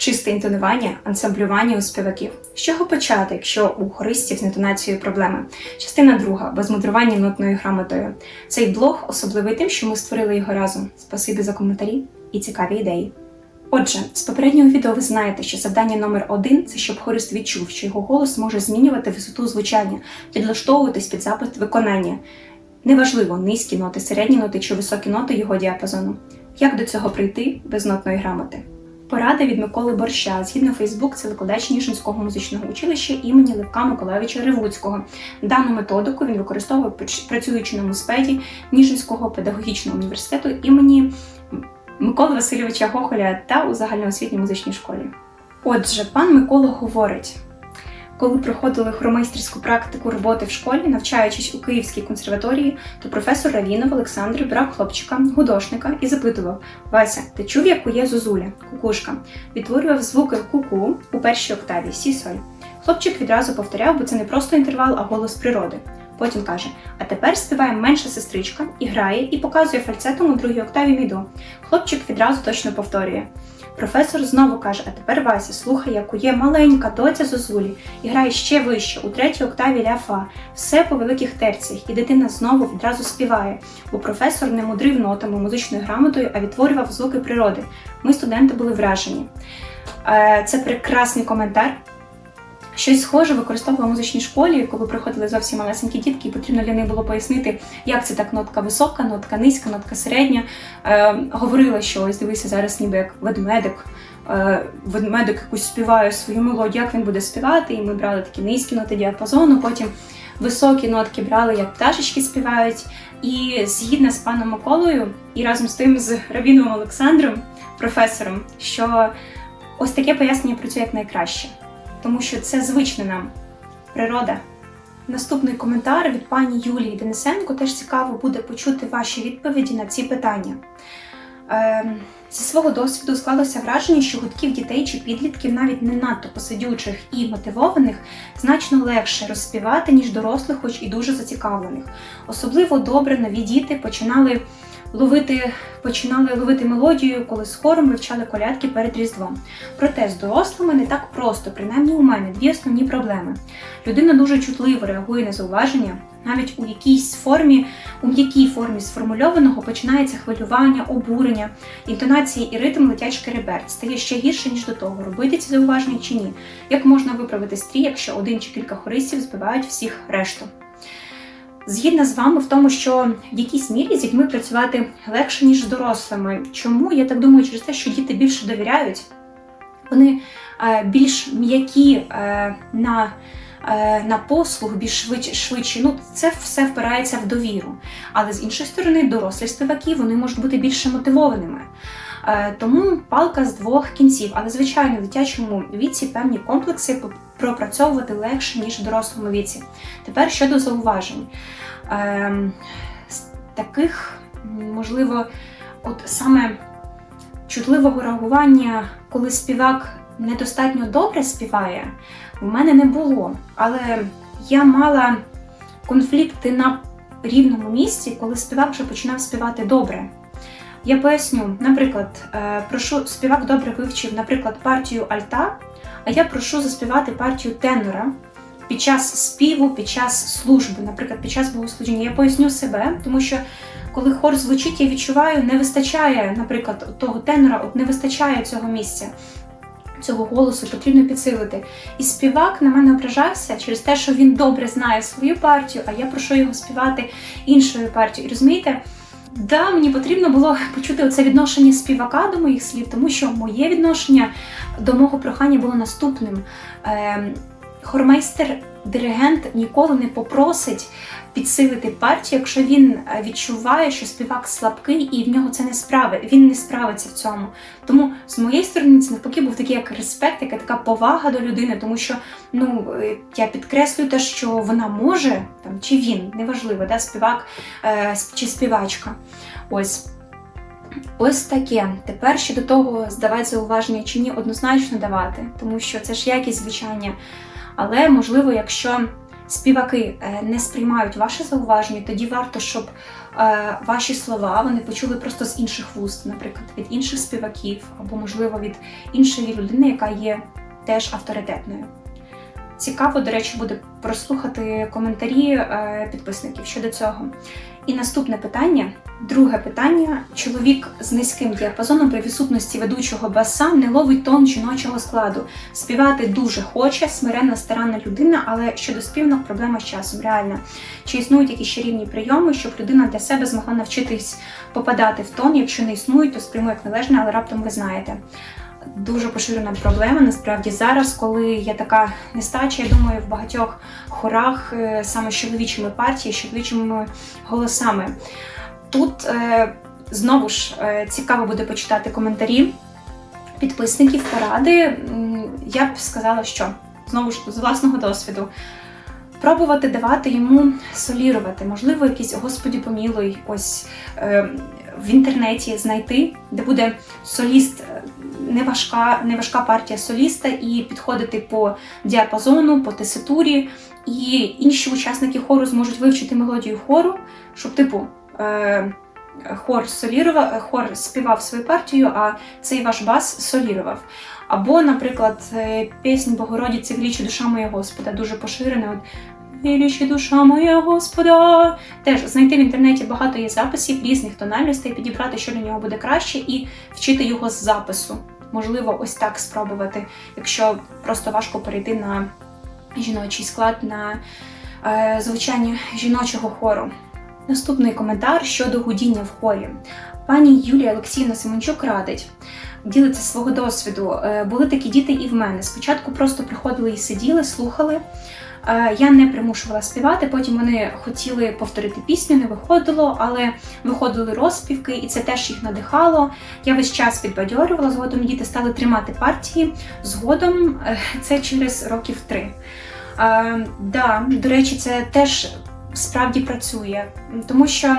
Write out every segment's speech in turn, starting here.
чисте інтонування, ансамблювання у співаків. З чого почати, якщо у хористів з інтонацією проблеми? Частина друга без мудрування нотною грамотою. Цей блог особливий тим, що ми створили його разом. Спасибі за коментарі і цікаві ідеї. Отже, з попереднього відео ви знаєте, що завдання номер один це щоб хорист відчув, що його голос може змінювати висоту звучання, підлаштовуватись під запит виконання. Неважливо, низькі ноти, середні ноти чи високі ноти його діапазону. Як до цього прийти без нотної грамоти? Порада від Миколи Борща. Згідно Фейсбук, це викладач Ніжинського музичного училища імені Левка Миколайовича Ревуцького. Дану методику він використовує працюючи на муспеді Ніжинського педагогічного університету імені Миколи Васильовича Гохоля та у загальноосвітній музичній школі. Отже, пан Микола говорить. Коли проходили хромейстерську практику роботи в школі, навчаючись у Київській консерваторії, то професор Равінов Олександр брав хлопчика, гудошника, і запитував: Вася, ти чув, яку є зозуля, кукушка? Відтворював звуки ку-ку у першій октаві сі-соль. Хлопчик відразу повторяв, бо це не просто інтервал, а голос природи. Потім каже: А тепер співає менша сестричка і грає, і показує фальцетом у другій октаві міду. Хлопчик відразу точно повторює. Професор знову каже: А тепер Вася, слухай, яку є маленька доця Зозулі, і грає ще вище, у третій октаві ля-фа, все по великих терціях, і дитина знову відразу співає, бо професор не мудрив нотами музичною грамотою, а відтворював звуки природи. Ми, студенти, були вражені. Е, Це прекрасний коментар. Щось схоже використовувала в музичній школі, коли приходили зовсім малесенькі дітки, і потрібно для них було пояснити, як це так нотка висока, нотка низька, нотка середня. Е, говорила, що ось дивися зараз, ніби як ведмедик. Е, ведмедик якусь співає свою мелодію, як він буде співати, і ми брали такі низькі ноти діапазону, потім високі нотки брали, як пташечки співають. І згідно з паном Миколою, і разом з тим з Рабіновим Олександром, професором, що ось таке пояснення працює як найкраще тому що це звична нам природа. Наступний коментар від пані Юлії Денисенко теж цікаво буде почути ваші відповіді на ці питання. Ем, Зі свого досвіду склалося враження, що гудків дітей чи підлітків, навіть не надто посидючих і мотивованих, значно легше розспівати, ніж дорослих, хоч і дуже зацікавлених. Особливо добре нові діти починали ловити, починали ловити мелодію, коли з хором вивчали колядки перед Різдвом. Проте з дорослими не так просто, принаймні у мене дві основні проблеми. Людина дуже чутливо реагує на зауваження, навіть у якійсь формі, у м'якій формі сформульованого починається хвилювання, обурення, інтонації і ритм летять шкереберть. Стає ще гірше, ніж до того, робити ці зауваження чи ні. Як можна виправити стрій, якщо один чи кілька хористів збивають всіх решту? Згідна з вами в тому, що в якійсь мірі з дітьми працювати легше, ніж з дорослими. Чому? Я так думаю, через те, що діти більше довіряють, вони е, більш м'які е, на, на послуг, більш швидше, швидші. Ну, це все впирається в довіру. Але з іншої сторони, дорослі співаки вони можуть бути більше мотивованими. Е, Тому палка з двох кінців, але звичайно, в дитячому віці певні комплекси пропрацьовувати легше, ніж в дорослому віці. Тепер щодо зауважень. Ем, з таких, можливо, от саме чутливого реагування, коли співак недостатньо добре співає, в мене не було. Але я мала конфлікти на рівному місці, коли співак вже починав співати добре. Я поясню, наприклад, е, прошу співак добре вивчив, наприклад, партію альта, а я прошу заспівати партію тенора під час співу, під час служби, наприклад, під час богослужіння. Я поясню себе, тому що коли хор звучить, я відчуваю, не вистачає, наприклад, того тенора, от не вистачає цього місця. Цього голосу потрібно підсилити. І співак на мене ображався через те, що він добре знає свою партію, а я прошу його співати іншою партією. І розумієте, да, мені потрібно було почути оце відношення співака до моїх слів, тому що моє відношення до мого прохання було наступним. Ем, хормейстер, диригент ніколи не попросить підсилити партію, якщо він е, відчуває, що співак слабкий і в нього це не справи. Він не справиться в цьому. Тому з моєї сторони це навпаки був такий як респект, яка така повага до людини, тому що ну е, я підкреслюю те, що вона може там чи він, неважливо, да, співак е, чи співачка. Ось. Ось таке. Тепер щодо того, здавати зауваження чи ні, однозначно давати, тому що це ж якість звучання. Але можливо, якщо співаки е, не сприймають ваші зауваження, тоді варто, щоб е, ваші слова вони почули просто з інших вуст, наприклад, від інших співаків, або, можливо, від іншої людини, яка є теж авторитетною. Цікаво, до речі, буде прослухати коментарі е, підписників щодо цього. І наступне питання. Друге питання: чоловік з низьким діапазоном при відсутності ведучого баса не ловить тон жіночого складу. Співати дуже хоче, смиренна, старанна людина, але щодо співних проблема з часом. Реально, чи існують якісь чарівні прийоми, щоб людина для себе змогла навчитись попадати в тон? Якщо не існують, то сприйму як належне, але раптом ви знаєте. Дуже поширена проблема насправді зараз, коли є така нестача, я думаю, в багатьох хорах е, саме з чоловічими партіями, з чоловічими голосами. Тут е, знову ж е, цікаво буде почитати коментарі підписників, поради. Я б сказала, що знову ж з власного досвіду. Пробувати давати йому солірувати, можливо, якийсь господі помілий, ось е, в інтернеті знайти, де буде соліст, е, неважка, неважка партія соліста, і підходити по діапазону, по теситурі, і інші учасники хору зможуть вивчити мелодію хору, щоб, типу, е, хор солірував, хор співав свою партію, а цей ваш бас солірував. Або, наприклад, е, піснь Богородиці «Величі душа моя Господа, дуже поширена. От, «Величі душа моя Господа. Теж знайти в інтернеті багато є записів різних тональностей, підібрати, що для нього буде краще, і вчити його з запису. Можливо, ось так спробувати, якщо просто важко перейти на жіночий склад, на е, звучання жіночого хору. Наступний коментар щодо гудіння в хорі. Пані Юлія Олексіївна Семенчук радить. Ділиться свого досвіду. Е, Були такі діти і в мене. Спочатку просто приходили і сиділи, слухали. Е, Я не примушувала співати, потім вони хотіли повторити пісню, не виходило, але виходили розпівки, і це теж їх надихало. Я весь час підбадьорювала, згодом діти стали тримати партії. Згодом е, це через років три. Да, до речі, це теж справді працює, тому що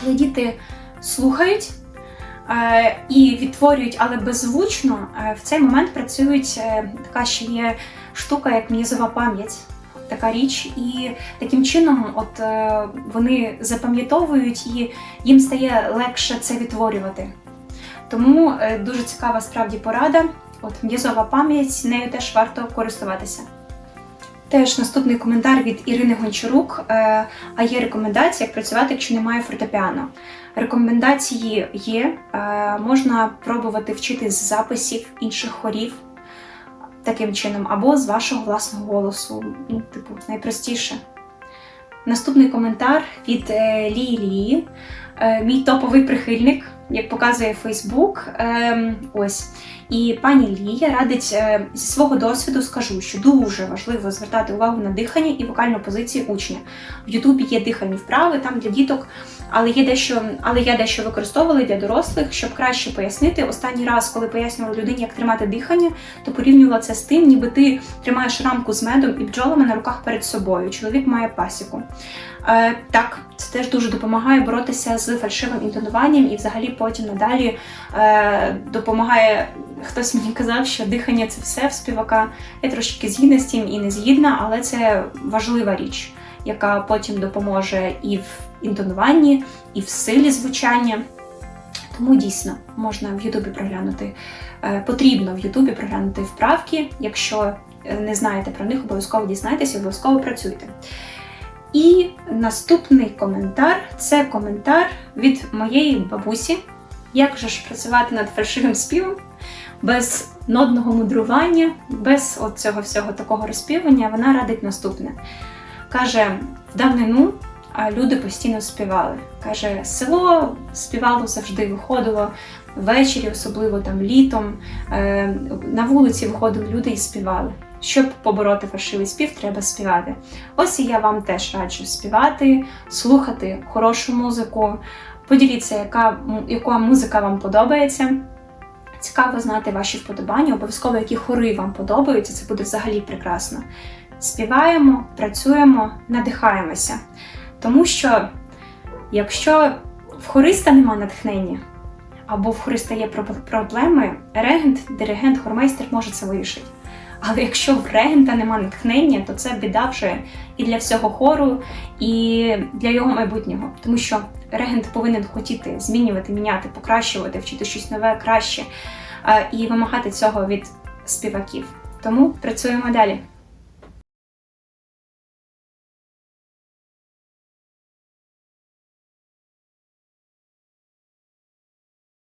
коли діти слухають е, і відтворюють, але беззвучно, е, в цей момент працюють е, така ще є штука, як м'язова пам'ять. Така річ, і таким чином, от вони запам'ятовують і їм стає легше це відтворювати. Тому дуже цікава справді порада. От м'язова пам'ять, нею теж варто користуватися. Теж наступний коментар від Ірини Гончарук. Е, А є рекомендації, як працювати, якщо немає фортепіано. Рекомендації є. Е, Можна пробувати вчити з записів інших хорів таким чином, або з вашого власного голосу. Ну, типу, найпростіше. Наступний коментар від е, Лії Лії. Е, Мій топовий прихильник, як показує Фейсбук. Ем, Ось. І пані Лія радить е, зі свого досвіду скажу, що дуже важливо звертати увагу на дихання і вокальну позицію учня. В Ютубі є дихальні вправи там для діток, але є дещо, але я дещо використовувала для дорослих, щоб краще пояснити. Останній раз, коли пояснювала людині, як тримати дихання, то порівнювала це з тим, ніби ти тримаєш рамку з медом і бджолами на руках перед собою. Чоловік має пасіку. Е, так, це теж дуже допомагає боротися з фальшивим інтонуванням і взагалі потім надалі е, допомагає. Хтось мені казав, що дихання це все в співака. Я трошки згідна з тим і не згідна, але це важлива річ, яка потім допоможе і в інтонуванні, і в силі звучання. Тому дійсно можна в Ютубі проглянути. е, Потрібно в Ютубі проглянути вправки. Якщо е, не знаєте про них, обов'язково дізнайтеся, обов'язково працюйте. І наступний коментар це коментар від моєї бабусі. Як же ж працювати над фальшивим співом без нодного мудрування, без цього всього такого розпівання, вона радить наступне. Каже, в давнину люди постійно співали. Каже, село співало завжди, виходило ввечері, особливо там літом. Е, на вулиці виходили люди і співали. Щоб побороти фальшивий спів, треба співати. Ось і я вам теж раджу співати, слухати хорошу музику. Поділіться, яка, яка музика вам подобається. Цікаво знати ваші вподобання, обов'язково які хори вам подобаються, це буде взагалі прекрасно. Співаємо, працюємо, надихаємося. Тому що якщо в хориста нема натхнення, або в хориста є проб- проблеми, регент, диригент, хормейстер може це вирішити. Але якщо в регента нема натхнення, то це біда вже і для всього хору, і для його майбутнього. Тому що регент повинен хотіти змінювати, міняти, покращувати, вчити щось нове, краще і вимагати цього від співаків. Тому працюємо далі.